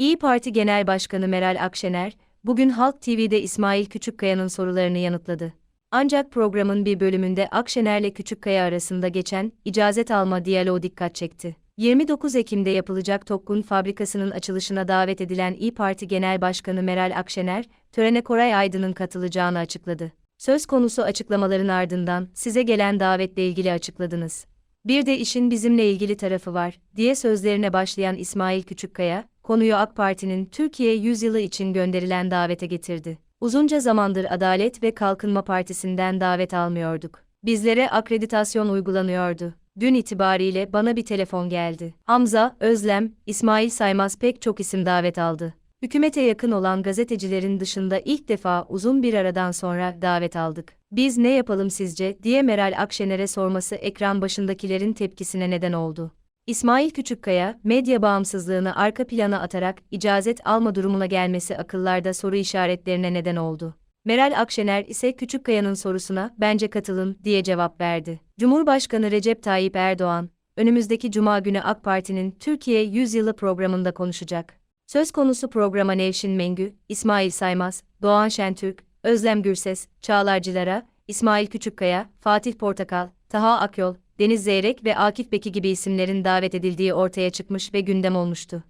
İyi Parti Genel Başkanı Meral Akşener, bugün Halk TV'de İsmail Küçükkaya'nın sorularını yanıtladı. Ancak programın bir bölümünde Akşener'le Küçükkaya arasında geçen icazet alma diyaloğu dikkat çekti. 29 Ekim'de yapılacak Tokkun fabrikasının açılışına davet edilen İyi Parti Genel Başkanı Meral Akşener, törene Koray Aydın'ın katılacağını açıkladı. Söz konusu açıklamaların ardından size gelen davetle ilgili açıkladınız. Bir de işin bizimle ilgili tarafı var, diye sözlerine başlayan İsmail Küçükkaya, konuyu AK Parti'nin Türkiye yüzyılı için gönderilen davete getirdi. Uzunca zamandır Adalet ve Kalkınma Partisi'nden davet almıyorduk. Bizlere akreditasyon uygulanıyordu. Dün itibariyle bana bir telefon geldi. Hamza, Özlem, İsmail Saymaz pek çok isim davet aldı. Hükümete yakın olan gazetecilerin dışında ilk defa uzun bir aradan sonra davet aldık. Biz ne yapalım sizce diye Meral Akşener'e sorması ekran başındakilerin tepkisine neden oldu. İsmail Küçükkaya, medya bağımsızlığını arka plana atarak icazet alma durumuna gelmesi akıllarda soru işaretlerine neden oldu. Meral Akşener ise Küçükkaya'nın sorusuna bence katılın diye cevap verdi. Cumhurbaşkanı Recep Tayyip Erdoğan, önümüzdeki cuma günü AK Parti'nin Türkiye Yüzyılı programında konuşacak. Söz konusu programa Nevşin Mengü, İsmail Saymaz, Doğan Şentürk, Özlem Gürses, Çağlar Cilara, İsmail Küçükkaya, Fatih Portakal, Taha Akyol, Deniz Zeyrek ve Akif Beki gibi isimlerin davet edildiği ortaya çıkmış ve gündem olmuştu.